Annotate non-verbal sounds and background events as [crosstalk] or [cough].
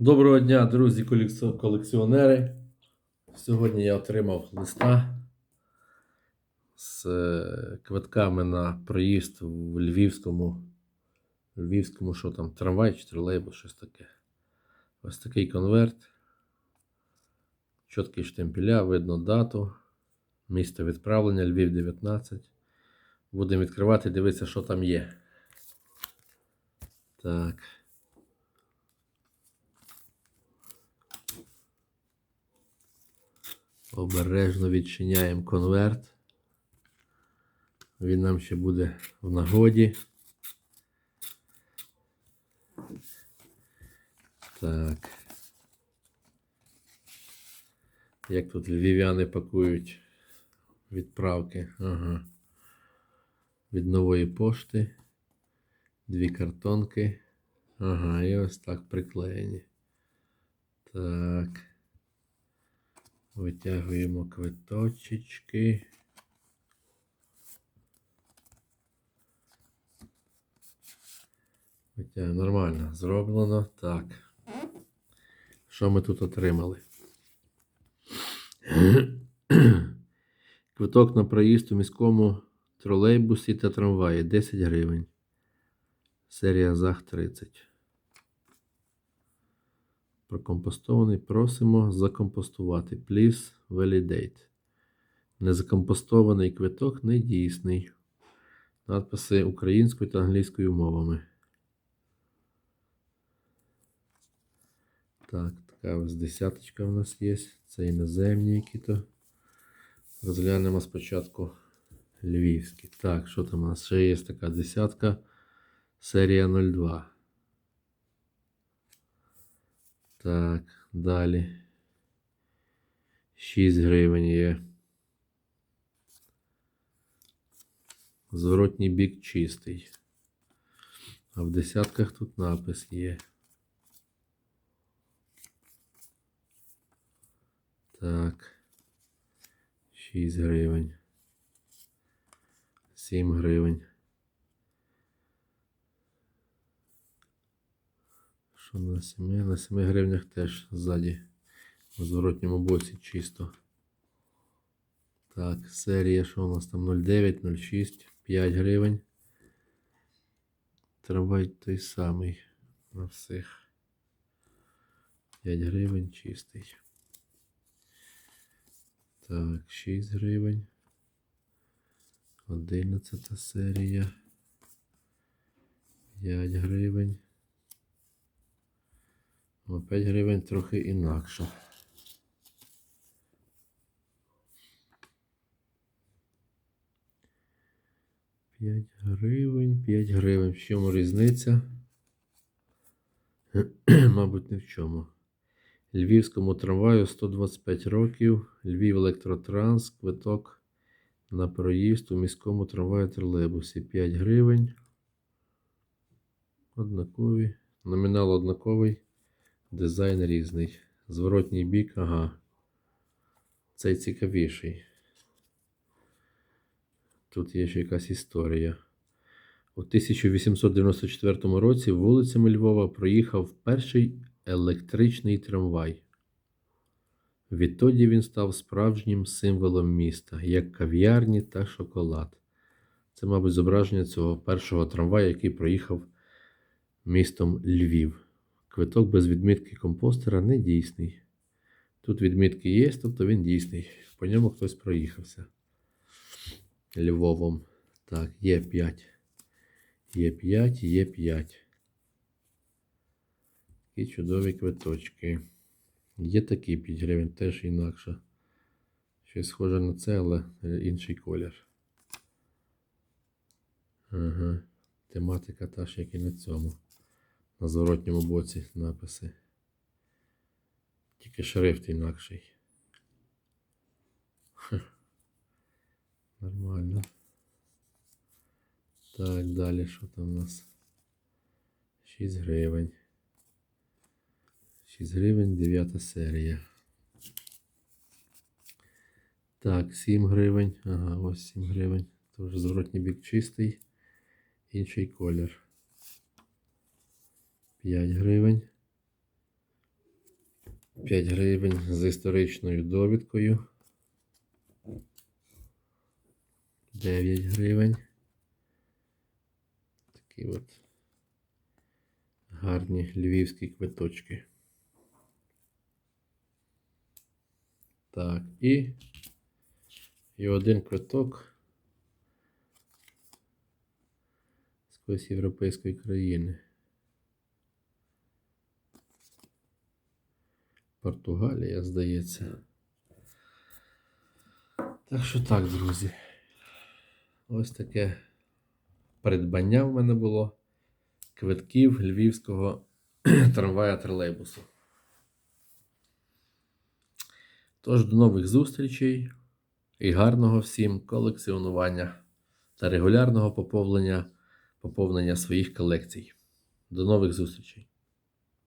Доброго дня, друзі колекціонери. Сьогодні я отримав листа з е, квитками на проїзд в Львівському, Львівському, що там, трамвай чи тролейбус, щось таке. Ось такий конверт. Чіткий штемпеля, видно дату. Місце відправлення Львів 19. Будемо відкривати, дивитися, що там є. Так. Обережно відчиняємо конверт. Він нам ще буде в нагоді. Так. Як тут львів'яни пакують відправки. Ага. Від нової пошти. Дві картонки. Ага, і ось так приклеєні. Так. Витягуємо квиточечки. Витягуємо. Нормально. Зроблено. Так. Що ми тут отримали? Квиток на проїзд у міському тролейбусі та трамваї 10 гривень. Серія ЗАГ 30. Прокомпостований. Просимо закомпостувати. Please validate. Незакомпостований квиток недійсний. Надписи українською та англійською мовами. Так, така ось десяточка в нас є. Це іноземні які-то. Розглянемо спочатку львівські. Так, що там у нас ще є така десятка. Серія 02. Так, далі. 6 гривень є. Зворотній бік чистий. А в десятках тут напис є. Так. 6 гривень. 7 гривень. Що на 7? На 7 гривнях теж ззаді. У зворотньому боці чисто. Так, серія, що у нас там 0,9, 0,6, 5 гривень. Трамвай той самий на всіх. 5 гривень чистий. Так, 6 гривень. 11 серія. 5 гривень. О, 5 гривень трохи інакше. П'ять гривень, 5 гривень. В чому різниця? [clears throat] Мабуть, ні в чому. Львівському трамваю 125 років. Львів електротранс, квиток на проїзд у міському трамваю тролейбусі 5 гривень. Однакові. Номінал однаковий. Дизайн різний. Зворотній бік, ага. Цей цікавіший. Тут є ще якась історія. У 1894 році вулицями Львова проїхав перший електричний трамвай. Відтоді він став справжнім символом міста, як кав'ярні та шоколад. Це, мабуть, зображення цього першого трамвая, який проїхав містом Львів. Квиток без відмітки компостера не дійсний. Тут відмітки є, тобто він дійсний. По ньому хтось проїхався. Львовом. Так, є 5. Є 5, є 5. Такі чудові квиточки. Є такі 5 гривень, теж інакше. Щось схоже на це, але інший колір. Ага. Тематика та ж, як і на цьому. На зворотньому боці написи. Тільки шрифт інакший. Нормально. Так, далі що там у нас? 6 гривень. 6 гривень, 9 серія. Так, 7 гривень. Ага, ось 7 гривень. Тож зворотній бік чистий. Інший колір. 5 гривень. 5 гривень з історичною довідкою. 9 гривень. Такі от гарні львівські квиточки. Так, і, і один квиток з якоїсь європейської країни. Португалія, здається. Так що так, друзі. Ось таке придбання в мене було квитків львівського [clears throat] трамвая тролейбусу. Тож до нових зустрічей і гарного всім колекціонування та регулярного поповнення, поповнення своїх колекцій. До нових зустрічей!